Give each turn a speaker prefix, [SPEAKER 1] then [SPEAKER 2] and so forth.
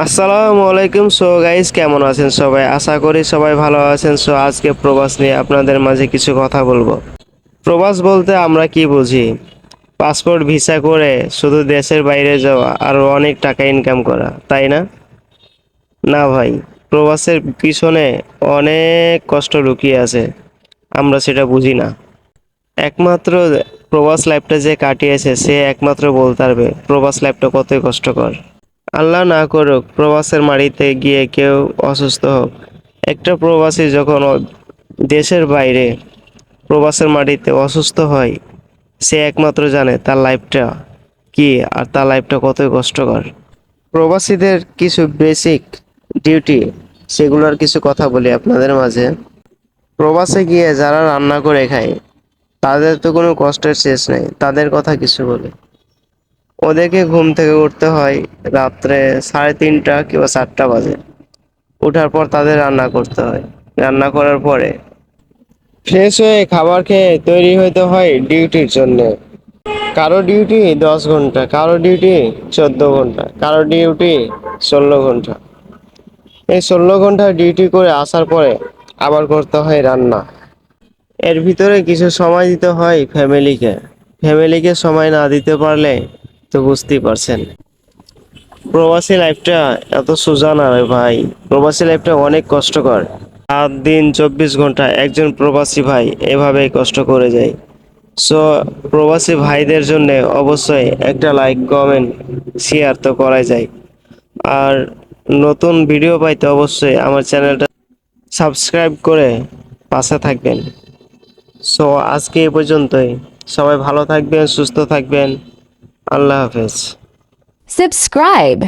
[SPEAKER 1] আসসালামু আলাইকুম। So guys কেমন আছেন সবাই? আশা করি সবাই ভালো আছেন। সো আজকে প্রবাস নিয়ে আপনাদের মাঝে কিছু কথা বলব। প্রবাস বলতে আমরা কি বুঝি? পাসপোর্ট ভিসা করে শুধু দেশের বাইরে যাওয়া আর অনেক টাকা ইনকাম করা, তাই না? না ভাই, প্রবাসের পিছনে অনেক কষ্ট লুকিয়ে আছে। আমরা সেটা বুঝি না। একমাত্র প্রবাস লাইফটা যে কাটিয়েছে, সে একমাত্র বলতে পারবে, প্রবাস লাইফটা কতই কষ্টকর। আল্লাহ না করুক, প্রবাসের মাটিতে গিয়ে কেউ অসুস্থ হোক। একটা প্রবাসী যখন দেশের বাইরে প্রবাসের মাটিতে অসুস্থ হয়, সে একমাত্র জানে তার লাইফটা কি আর তার লাইফটা কতই কষ্টকর। প্রবাসীদের কিছু বেসিক ডিউটি সেগুলোর কিছু কথা বলি আপনাদের মাঝে। প্রবাসে গিয়ে যারা রান্না করে খায়, তাদের তো কোনো কষ্টের শেষ নেই, তাদের কথা কিছু বলি। ওদেরকে ঘুম থেকে উঠতে হয় রাত্রে সাড়ে তিনটা কিংবা চারটা বাজে। ওঠার পর তাদের রান্না করতে হয়। রান্না করার পরে ফ্রেশ হয়ে খাবার খেয়ে তৈরি হতে হয় ডিউটির জন্য। কারও ডিউটি দশ ঘণ্টা, কারও ডিউটি চোদ্দ ঘণ্টা, কারও ডিউটি ষোলো ঘণ্টা। এই ষোলো ঘণ্টা ডিউটি করে আসার পরে আবার করতে হয় রান্না। এর ভিতরে কিছু সময় দিতে হয় ফ্যামিলিকে। ফ্যামিলিকে সময় না দিতে পারলে তো বুঝতেই পারছেন। প্রবাসী লাইফটা এত সোজা না রে ভাই। প্রবাসী লাইফটা অনেক কষ্টকর। সাত দিন, চব্বিশ ঘণ্টা একজন প্রবাসী ভাই এভাবেই কষ্ট করে যায়। সো প্রবাসী ভাইদের জন্য অবশ্যই একটা লাইক কমেন্ট শেয়ার তো করাই যায়। আর নতুন ভিডিও পাইতে অবশ্যই আমার চ্যানেলটা সাবস্ক্রাইব করে পাশে থাকবেন। সো আজকে এ পর্যন্তই। সবাই ভালো থাকবেন, সুস্থ থাকবেন। আল্লাহ হাফেজ
[SPEAKER 2] Subscribe.